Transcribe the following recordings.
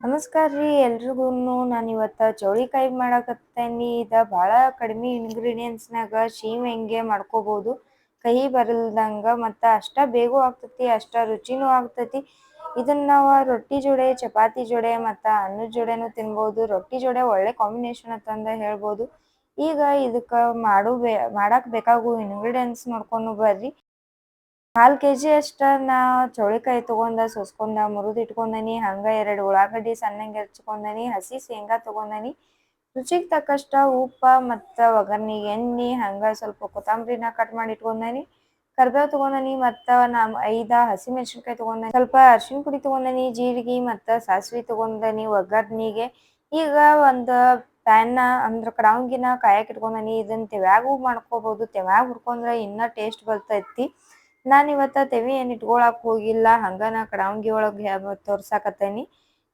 ನಮಸ್ಕಾರ ರೀ ಎಲ್ರಿಗೂ ನಾನು ಇವತ್ತು ಚೌಳಿಕಾಯಿ ಮಾಡಾಕತ್ತೇನಿ. ಇದ ಭಾಳ ಕಡಿಮೆ ಇಂಗ್ರೀಡಿಯೆಂಟ್ಸ್ನಾಗ ಶೀಮ್ ಮಾಡ್ಕೋಬೋದು. ಕಹಿ ಬರಲ್ದಂಗ ಮತ್ತು ಅಷ್ಟ ಬೇಗ ಆಗ್ತತಿ, ಅಷ್ಟ ರುಚಿನೂ ಆಗ್ತತಿ. ಇದನ್ನ ನಾವು ರೊಟ್ಟಿ ಜೋಡೆ, ಚಪಾತಿ ಜೋಡೆ ಮತ್ತು ಅನ್ನದ ಜೋಡೆನೂ ತಿನ್ಬೋದು. ರೊಟ್ಟಿ ಜೋಡೆ ಒಳ್ಳೆ ಕಾಂಬಿನೇಷನ್ ಅಂತಂದ ಹೇಳ್ಬೋದು. ಈಗ ಇದಕ್ಕೆ ಮಾಡು ಬೇ ಮಾಡಕ್ಕೆ ಬೇಕಾಗೋ ಇಂಗ್ರೀಡಿಯೆಂಟ್ಸ್ ನೋಡ್ಕೊಂಡು ಬರ್ರಿ. ಕಾಲ್ ಕೆಜಿ ಅಷ್ಟ ನಾ ಚೌಳಿಕಾಯಿ ತಗೊಂಡ, ಸೋಸ್ಕೊಂಡ, ಮುರಿದ ಇಟ್ಕೊಂಡನಿ, ಹಂಗ ಎರಡು ಉಳ್ಳಾಗಡ್ಡಿ ಸಣ್ಣಂಗೆ ಹೆಚ್ಕೊಂಡನಿ ಹಸಿ ಶೇಂಗಾ ತಗೊಂಡನಿ. ರುಚಿಗೆ ತಕ್ಕಷ್ಟ ಉಪ್ಪ ಮತ್ತ ಒಗ್ಗರ್ಣಿ, ಎಣ್ಣಿ, ಹಂಗ ಸ್ವಲ್ಪ ಕೊತ್ತಂಬರಿನ ಕಟ್ ಮಾಡಿ ಇಟ್ಕೊಂಡನಿ. ಕರ್ಬೇವು ತಗೊಂಡನಿ ಮತ್ತ ನಾ ಐದ ಹಸಿ ಮೆಣಸಿನ್ಕಾಯಿ ತಗೊಂಡನಿ. ಸ್ವಲ್ಪ ಅರ್ಶಿನ ಪುಡಿ ತಗೊಂಡನಿ, ಜೀರಿಗೆ ಮತ್ತ ಸಾಸಿವೆ ತಗೊಂಡನಿ ಒಗ್ಗರ್ಣಿಗೆ. ಈಗ ಒಂದು ಪ್ಯಾನ್ನ ಅಂದ್ರ ಕಡಾವಂಗಿನ ಕಾಯಕ್ ಇಟ್ಕೊಂಡನಿ. ಇದನ್ನ ತೆವ್ಯಾಗೂ ಮಾಡ್ಕೋಬಹುದು ತೆವ್ಯಾಗ ಹುರ್ಕೊಂಡ್ರ ಇನ್ನ ಟೇಸ್ಟ್ ಬರ್ತೈತಿ. ನಾನು ಇವತ್ತ ತೆವಿ ಏನು ಇಟ್ಕೊಳಕ್ ಹೋಗಿಲ್ಲ, ಹಂಗ ನಾ ಕಡಾವಂಗಿ ಒಳಗೆ ತೋರ್ಸಾಕತ್ತೇನಿ.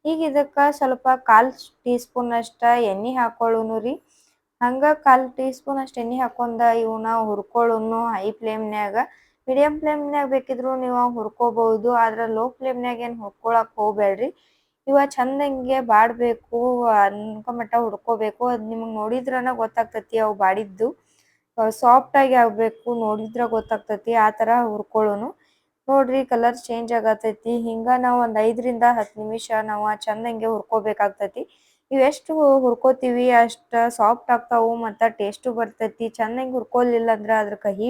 ಈಗ ಇದಕ್ಕ ಸ್ವಲ್ಪ ಕಾಲ್ ಟೀ ಸ್ಪೂನ್ ಅಷ್ಟ ಎಣ್ಣೆ ಹಾಕೊಳ್ಳುನು ರೀ. ಹಂಗ ಕಾಲ್ ಟೀ ಸ್ಪೂನ್ ಅಷ್ಟು ಎಣ್ಣೆ ಹಾಕೊಂಡ ಇವನ್ನ ಹುರ್ಕೊಳ್ಳುನು ಹೈ ಫ್ಲೇಮ್ನ್ಯಾಗ. ಮೀಡಿಯಂ ಫ್ಲೇಮ್ನ್ಯಾಗ ಬೇಕಿದ್ರು ನೀವು ಹುರ್ಕೋಬಹುದು, ಆದ್ರೆ ಲೋ ಫ್ಲೇಮ್ನ್ಯಾಗ ಏನು ಹುರ್ಕೊಳಕ್ ಹೋಗ್ಬೇಡ್ರಿ ಇವ ಚಂದಂಗೆ ಬಾಡಬೇಕು ಅನ್ಕ ಮಟ್ಟ ಹುಡ್ಕೋಬೇಕು ಅದು ನಿಮಗೆ ನೋಡಿದ್ರನ ಗೊತ್ತಾಗ್ತತಿ ಅವು ಬಾಡಿದ್ದು. ಸಾಫ್ಟ್ ಆಗಿ ಆಗ್ಬೇಕು ನೋಡಿದ್ರ ಗೊತ್ತಾಗ್ತೈತಿ, ಆ ತರ ಹುರ್ಕೊಳ್ಳೋನು. ನೋಡ್ರಿ ಕಲರ್ ಚೇಂಜ್ ಆಗತೈತಿ, ಹಿಂಗ ನಾವು ಒಂದು ಐದರಿಂದ ಹತ್ತು ನಿಮಿಷ ನಾವು ಚಂದಂಗೆ ಹುರ್ಕೋಬೇಕಾಗ್ತೈತಿ. ಇವೆಷ್ಟು ಹುರ್ಕೋತೀವಿ, ಅಷ್ಟ ಸಾಫ್ಟ್ ಆಗ್ತಾವು ಮತ್ತು ಟೇಸ್ಟು ಬರ್ತೈತಿ. ಚಂದಂಗೆ ಹುರ್ಕೊಲಿಲ್ಲ ಅಂದ್ರೆ ಅದ್ರ ಕಹಿ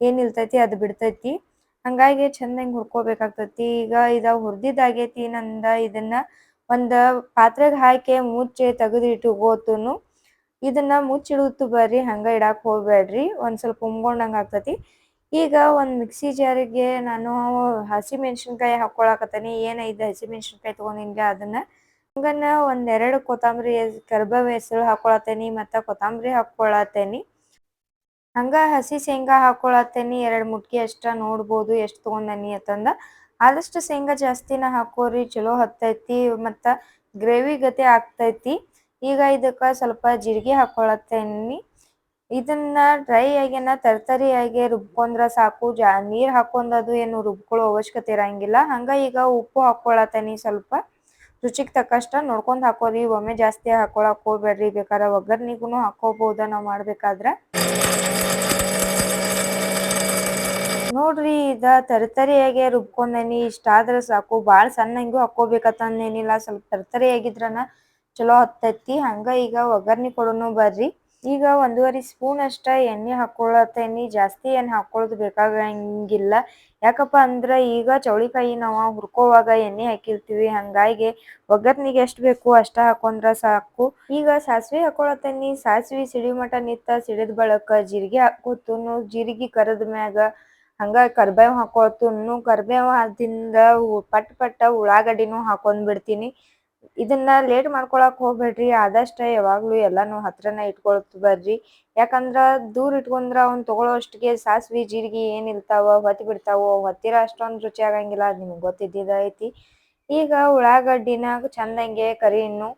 ಏನು ಇಲ್ತೈತಿ ಅದು ಬಿಡ್ತೈತಿ. ಹಂಗಾಗಿ ಚಂದಂಗೆ ಹುರ್ಕೋಬೇಕಾಗ್ತೈತಿ. ಈಗ ಇದು ಹುರಿದಿದ್ದಾಗೈತಿ ನಂದ ಇದನ್ನ ಒಂದು ಪಾತ್ರೆಗೆ ಹಾಕಿ ಮುಚ್ಚಿ ತೆಗೆದು ಇಟ್ಕೋತುನು ಇದನ್ನ ಮುಚ್ಚಿಡುತ್ತು ಬರ್ರಿ, ಹಂಗ ಇಡಾಕ್ ಹೋಗ್ಬೇಡ್ರಿ. ಒಂದ್ ಸ್ವಲ್ಪ ಉಮ್ಗೊಂಡಂಗ ಆಗ್ತತಿ. ಈಗ ಒಂದ್ ಮಿಕ್ಸಿ ಜಾರಿಗೆ ನಾನು ಹಸಿ ಮೆಣಸಿನ್ಕಾಯಿ ಹಾಕೊಳಕತ್ತೀನಿ. ಏನ್ ಹಸಿ ಮೆಣಸಿನ್ಕಾಯಿ ತಗೊಂಡಿನ್ರಿ ಅದನ್ನ. ಹಂಗನ ಒಂದೆರಡು ಕೊತ್ತಂಬರಿ ಕರ್ಬೇವ್ ಹೆಸರು ಹಾಕೊಳತೇನಿ ಮತ್ತ ಕೊತ್ತಂಬರಿ ಹಾಕೊಳತೇನಿ. ಹಂಗ ಹಸಿ ಶೇಂಗಾ ಹಾಕೊಳತೇನಿ. ಎರಡ್ ಮುಟ್ಕಿ ಅಷ್ಟ ನೋಡ್ಬೋದು ಎಷ್ಟ್ ತಗೊಂಡನಿ ಅಂತಂದ. ಆದಷ್ಟು ಶೇಂಗಾ ಜಾಸ್ತಿನ ಹಾಕೋರಿ. ಚಲೋ ಹತ್ತೈತಿ ಮತ್ತ ಗ್ರೇವಿ ಗತೆ ಆಗ್ತೈತಿ. ಈಗ ಇದಕ್ಕ ಸ್ವಲ್ಪ ಜೀರಿಗೆ ಹಾಕೊಳತ್ತೇನಿ ಇದನ್ನ ಡ್ರೈ ಆಗ್ಯನ ತರ್ತರಿಯಾಗಿ ರುಬ್ಕೊಂಡ್ರ ಸಾಕು. ಜಾ ನೀರ್ ಹಾಕೊಂಡ್ ಅದು ಏನು ರುಬ್ಕೊಳ್ಳೋ ಅವಶ್ಯಕತೆ ಇರಂಗಿಲ್ಲ. ಹಂಗ ಈಗ ಉಪ್ಪು ಹಾಕೊಳತ್ತೇನಿ ಸ್ವಲ್ಪ. ರುಚಿಗೆ ತಕ್ಕಷ್ಟ ನೋಡ್ಕೊಂಡ್ ಹಾಕೋರಿ. ಒಮ್ಮೆ ಜಾಸ್ತಿ ಹಾಕೊಳಕ್ ಹೋಗ್ಬೇಡ್ರಿ. ಬೇಕಾದ್ರೆ ಒಗ್ಗರ್ನಿಗೂ ಹಾಕೋಬಹುದ ನಾವ್ ಮಾಡ್ಬೇಕಾದ್ರ. ನೋಡ್ರಿ ಇದ ತರ್ತರಿಯಾಗೆ ರುಬ್ಕೊಂಡೇನಿ. ಇಷ್ಟ ಆದ್ರ ಸಾಕು. ಬಾಳ ಸಣ್ಣಂಗೂ ಹಾಕೋಬೇಕತ್ತೇನಿಲ್ಲ ಸ್ವಲ್ಪ ತರ್ತರಿಯಾಗಿದ್ರನ ಚಲೋ ಹತ್ತೈತಿ ಹಂಗ ಈಗ ಒಗ್ಗರಣಿ ಕೊಡೋನು ಬರ್ರಿ. ಈಗ ಒಂದೂವರೆ ಸ್ಪೂನ್ ಅಷ್ಟ ಎಣ್ಣೆ ಹಾಕೊಳತೇನಿ ಜಾಸ್ತಿ ಏನ್ ಹಾಕೊಳ್ಳೋದು ಬೇಕಾಗಂಗಿಲ್ಲ. ಯಾಕಪ್ಪ ಅಂದ್ರ ಈಗ ಚೌಳಿಕಾಯಿ ನಾವು ಹುರ್ಕೋವಾಗ ಎಣ್ಣೆ ಹಾಕಿರ್ತೀವಿ. ಹಂಗಾಗಿ ಒಗ್ಗರ್ಣಿಗೆ ಎಷ್ಟ್ ಬೇಕು ಅಷ್ಟ ಹಾಕೊಂಡ್ರ ಸಾಕು. ಈಗ ಸಾಸಿವೆ ಹಾಕೊಳತ್ತೇನಿ. ಸಾಸಿವೆ ಸಿಡಿ ಮಟ ನಿತ್ತ ಸಿಡಿದ ಬಳಕ ಜೀರಿಗೆ ಹಾಕೋತುನು. ಜೀರಿಗೆ ಕರದ ಮ್ಯಾಗ ಹಂಗ ಕರ್ಬೇವ್ ಹಾಕೋತುನು. ಕರ್ಬೇವ್ ಆದಿಂದ ಪಟ್ ಪಟ್ಟ ಉಳ್ಳಾಗಡ್ಡಿನೂ ಹಾಕೊಂಡ್ ಬಿಡ್ತೀನಿ. ಇದನ್ನ ಲೇಟ್ ಮಾಡ್ಕೊಳಕ್ ಹೋಗ್ಬೇಡ್ರಿ, ಆದಷ್ಟ ಯಾವಾಗ್ಲೂ ಎಲ್ಲಾನು ಹತ್ರನ ಇಟ್ಕೊಳ್ತ ಬರ್ರಿ. ಯಾಕಂದ್ರ ದೂರ ಇಟ್ಕೊಂಡ್ರ ಅವ್ನ್ ತಗೊಳ್ಳೋ ಅಷ್ಟಿಗೆ ಸಾಸ್ವಿ, ಜೀರಿಗೆ ಏನ್ ಇರ್ತಾವ, ಹೊತ್ತಿ ಬಿಡ್ತಾವ, ಹೊತ್ತಿರ ಅಷ್ಟೊಂದ್ ರುಚಿ ಆಗಂಗಿಲ್ಲ ನಿಮ್ಗ್ ಗೊತ್ತಿದ್ದಿದ ಐತಿ. ಈಗ ಉಳ್ಳಾಗಡ್ಡಿನ ಚಂದಂಗೆ ಕರಿಯನ್ನು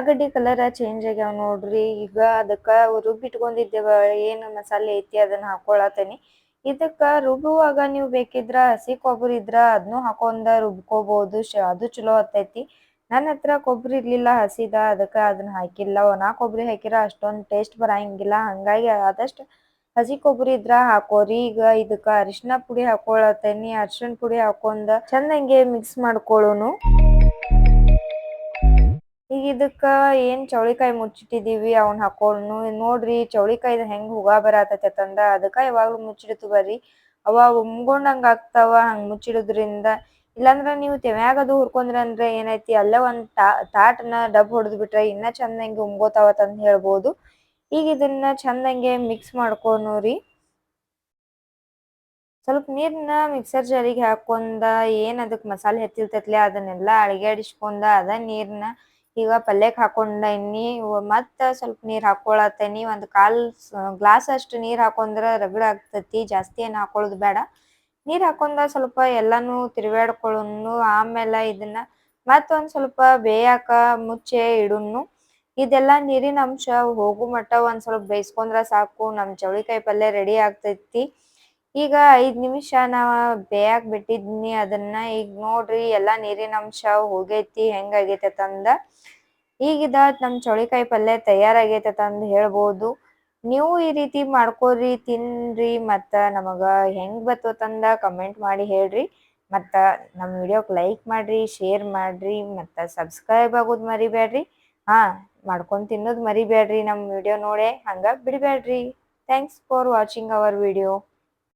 ಉಳ್ಳಾಗಡ್ಡಿ ಕಲರ್ ಚೇಂಜ್ ಆಗ್ಯಾವ ನೋಡ್ರಿ. ಈಗ ಅದಕ್ಕ ರುಬ್ಬಿಟ್ಕೊಂಡಿದ್ದೇವ ಏನು ಮಸಾಲೆ ಐತಿ ಅದನ್ನ ಹಾಕೊಳತೇನಿ ಇದಕ್ಕ ರುಬ್ಬುವಾಗ ನೀವು ಬೇಕಿದ್ರ ಹಸಿ ಕೊಬ್ಬರಿ ಇದ್ರ ಅದನ್ನು ಹಾಕೊಂಡ ರುಬ್ಕೋಬಹುದು ಅದು ಚಲೋ ಹತ್ತೈತಿ ನನ್ನ ಹತ್ರ ಕೊಬ್ಬರಿ ಇರ್ಲಿಲ್ಲ, ಹಸಿದ, ಅದಕ್ಕ ಅದನ್ನ ಹಾಕಿಲ್ಲ. ಒಣ ಕೊಬ್ಬರಿ ಹಾಕಿರ ಅಷ್ಟೊಂದ್ ಟೇಸ್ಟ್ ಬರಂಗಿಲ್ಲ. ಹಂಗಾಗಿ ಆದಷ್ಟು ಹಸಿ ಕೊಬ್ಬರಿ ಇದ್ರ ಹಾಕೋರಿ. ಈಗ ಇದಕ್ಕ ಅರಿಶಿನ ಪುಡಿ ಹಾಕೊಳತೇನಿ ಅರಿಶಿನ ಪುಡಿ ಹಾಕೊಂಡ ಚಂದಂಗೆ ಮಿಕ್ಸ್ ಮಾಡ್ಕೊಳ್ಳೋನು ಈಗ ಇದಕ್ಕ ಏನ್ ಚೌಳಿಕಾಯಿ ಮುಚ್ಚಿಟ್ಟಿದೀವಿ, ಅವ್ನ ಹಾಕೋನು ನೋಡ್ರಿ, ಚೌಳಿಕಾಯಿದ ಹೆಂಗ್ ಹುಗ ತಂದ, ಅದಕ್ಕ ಯಾವಾಗ್ಲೂ ಮುಚ್ಚಿಡ್ತು ಬರ್ರಿ. ಅವ ಉಮ್ಗೊಂಡಂಗ ಆಗ್ತಾವ, ಹಂಗ್ ಮುಚ್ಚಿಡೋದ್ರಿಂದ. ಇಲ್ಲಾಂದ್ರ ನೀವು ತೆವ್ಯಾಗ ಅದು ಹುರ್ಕೊಂಡ್ರ ಅಂದ್ರೆ ಏನೈತಿ, ಅಲ್ಲೇ ಒಂದ್ ತಾ, ತಾಟನ ಡಬ್ ಹೊಡೆದ್ ಬಿಟ್ರೆ ಇನ್ನ ಚಂದಂಗೆ ಉಮ್ಗೋತಾವತ್ ಅಂತ ಹೇಳ್ಬೋದು. ಈಗ ಇದನ್ನ ಚಂದಂಗೆ ಮಿಕ್ಸ್ ಮಾಡ್ಕೊನೋರಿ ಸ್ವಲ್ಪ ನೀರ್ನ ಮಿಕ್ಸರ್ ಜಾರಿಗೆ ಹಾಕೊಂಡ, ಏನ್ ಅದಕ್ ಮಸಾಲೆ ಹತ್ತಿರ್ತೈತ್ಲೆ, ಅದನ್ನೆಲ್ಲಾ ಅಡಿಸ್ಕೊಂಡ, ಅದ ನೀರ್ನ ಈಗ ಪಲ್ಯಕ್ ಹಾಕೊಂಡೇನಿ ಮತ್ತ ಸ್ವಲ್ಪ ನೀರ್ ಹಾಕೊಳತೇನಿ ಒಂದ್ ಕಾಲ್ ಗ್ಲಾಸ್ ಅಷ್ಟು ನೀರ್ ಹಾಕೊಂಡ್ರ ರಗಡ್ ಆಗ್ತತಿ. ಜಾಸ್ತಿ ಏನ್ ಹಾಕೊಳ್ಳೋದು ಬೇಡ. ನೀರ್ ಹಾಕೊಂಡ ಸ್ವಲ್ಪ ಎಲ್ಲಾನು ತಿರ್ವ್ಯಾಡ್ಕೊಳ್ಳೋನು ಆಮೇಲೆ ಇದನ್ನ ಮತ್ತೊಂದ್ ಸ್ವಲ್ಪ ಬೇಯಾಕ ಮುಚ್ಚೆ ಇಡುನು. ಇದೆಲ್ಲ ನೀರಿನ ಅಂಶ ಹೋಗು ಮಟ್ಟ ಒಂದ್ ಸ್ವಲ್ಪ ಬೇಯಿಸ್ಕೊಂಡ್ರ ಸಾಕು. ನಮ್ ಚೌಳಿಕಾಯಿ ಪಲ್ಯ ರೆಡಿ ಆಗ್ತೈತಿ. ಈಗ ಐದ್ ನಿಮಿಷ ನಾ ಬೇಯಾಕ್ ಬಿಟ್ಟಿದ್ನಿ, ಅದನ್ನ ಈಗ ನೋಡ್ರಿ ಎಲ್ಲಾ ನೀರಿನ ಅಂಶ ಹೋಗೈತಿ ಹೆಂಗಾಗೈತೆ ಅಂದ ಈಗಿದ ನಮ್ ಚೌಳಿಕಾಯಿ ಪಲ್ಯ ತಯಾರಾಗೈತೆ ಅಂದ್ ಹೇಳ್ಬೋದು. ನೀವು ಈ ರೀತಿ ಮಾಡ್ಕೋರಿ, ತಿನ್ರಿ, ಮತ್ತ ನಮಗ ಹೆಂಗ್ ಬತ್ತಂದ ಕಮೆಂಟ್ ಮಾಡಿ ಹೇಳ್ರಿ. ಮತ್ತ ನಮ್ ವಿಡಿಯೋಕ್ ಲೈಕ್ ಮಾಡ್ರಿ ಶೇರ್ ಮಾಡ್ರಿ, ಮತ್ತ ಸಬ್ಸ್ಕ್ರೈಬ್ ಆಗೋದ್ ಮರಿಬೇಡ್ರಿ ಹಾ, ಮಾಡ್ಕೊಂಡ್ ತಿನ್ನೋದ್ ಮರಿಬೇಡ್ರಿ ನಮ್ ವಿಡಿಯೋ ನೋಡೆ, ಹಂಗ ಬಿಡ್ಬೇಡ್ರಿ thanks for watching our video